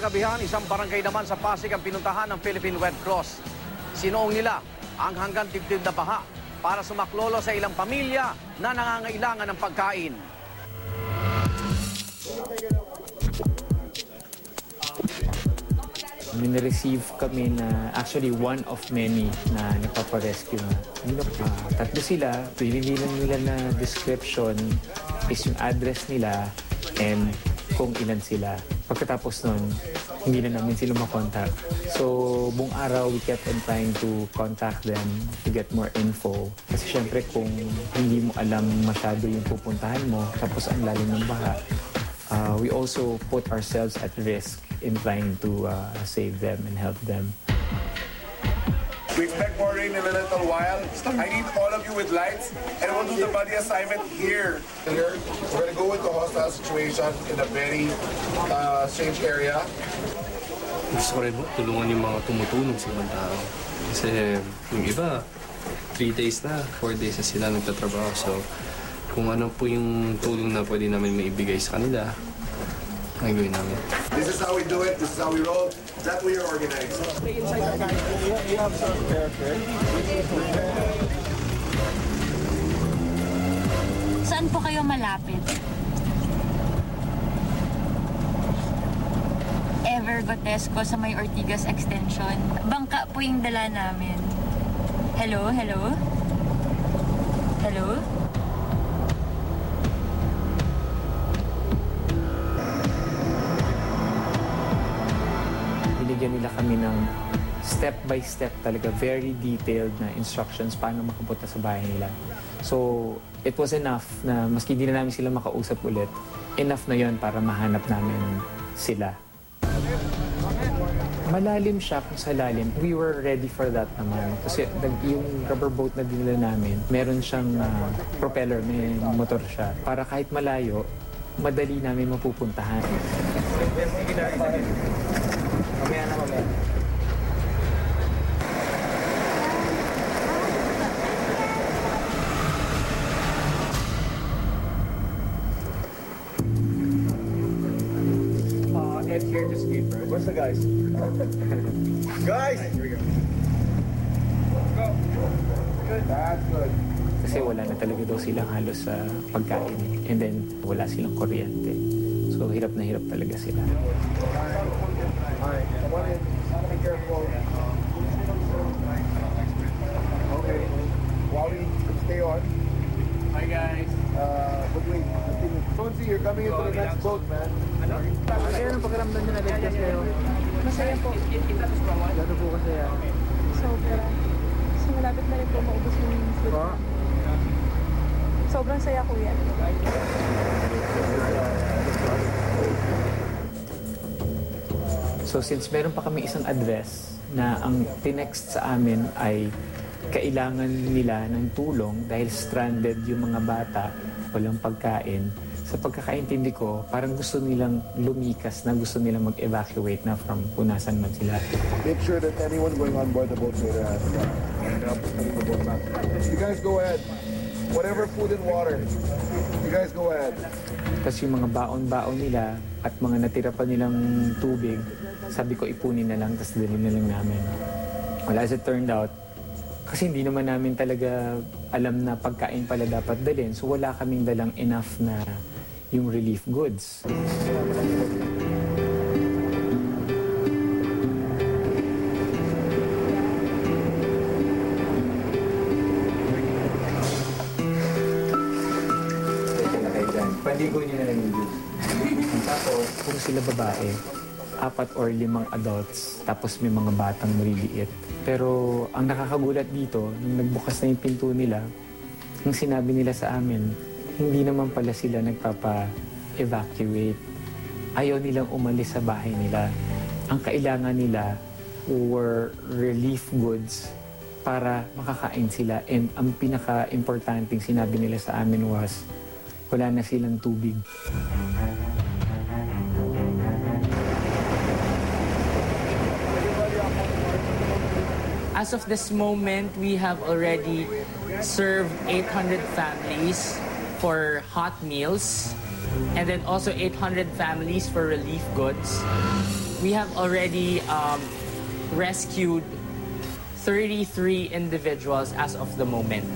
kinagabihan, isang barangay naman sa Pasig ang pinuntahan ng Philippine Red Cross. Sinuong nila ang hanggang tibtib na baha para sumaklolo sa ilang pamilya na nangangailangan ng pagkain. Minireceive kami na actually one of many na nagpaparescue na. Know, ah, tatlo sila, pinibilang nila na description is yung address nila and kung ilan sila. Pagkatapos nun, hindi na namin sila makontak. So, buong araw, we kept on trying to contact them to get more info. Kasi syempre, kung hindi mo alam masyado yung pupuntahan mo, tapos ang lalim ng baha, uh, we also put ourselves at risk in trying to uh, save them and help them. We expect more rain in a little while. I need all of you with lights, and we'll do the body assignment here. We're gonna go into hostile situation in a very uh, strange area. gusto ko rin tulungan yung mga tumutulong sa ibang tao. Kasi yung iba, 3 days na, 4 days na sila nagtatrabaho. So, kung ano po yung tulong na pwede namin maibigay sa kanila, ang gawin namin. This is how we do it. This is how we roll. That we are organized. Saan po kayo malapit? Ever Gotesco sa may Ortigas Extension. Bangka po yung dala namin. Hello? Hello? Hello? Binigyan nila kami ng step by step talaga, very detailed na instructions paano makapunta sa bahay nila. So, it was enough na maski hindi na namin sila makausap ulit, enough na yon para mahanap namin sila. Malalim siya kung sa lalim. We were ready for that naman. Kasi yung rubber boat na dinala namin, meron siyang ah, propeller, may motor siya. Para kahit malayo, madali namin mapupuntahan. Ed here to speak first. Where's the guys? guys! Here we go. Let's go. Good. That's good. Kasi wala na talaga daw silang halos sa pagkain. And then, wala silang kuryente. So, hirap na hirap talaga sila. Continue. Sonsi, you're coming into the next boat, man. Kaya anong pakiramdam nyo na ligtas kayo? Masaya po. Gano'n po kasi yan? Sobra. Kasi malapit na rin po maubos yung food. Po? Sobrang saya kuya. So, since meron pa kami isang address na ang tinext sa amin ay kailangan nila ng tulong dahil stranded yung mga bata, walang pagkain. Sa pagkakaintindi ko, parang gusto nilang lumikas na gusto nilang mag-evacuate na from punasan man sila. Make sure that anyone going on board the boat later has the boat up. You guys go ahead. Whatever food and water, you guys go ahead. Tapos yung mga baon-baon nila at mga natira pa nilang tubig, sabi ko ipunin na lang, tapos dalhin na lang namin. Well, as it turned out, kasi hindi naman namin talaga alam na pagkain pala dapat dalhin, so wala kaming dalang enough na yung relief goods. Pandigo niyo na lang yung juice. Tapos, kung sila babae, apat or limang adults, tapos may mga batang maliliit. Pero ang nakakagulat dito, nung nagbukas na yung pinto nila, yung sinabi nila sa amin, hindi naman pala sila nagpapa-evacuate. Ayaw nilang umalis sa bahay nila. Ang kailangan nila were relief goods para makakain sila. And ang pinaka-importanting sinabi nila sa amin was, wala na silang tubig. As of this moment, we have already served 800 families for hot meals. and then also 800 families for relief goods. We have already um, rescued 33 individuals as of the moment.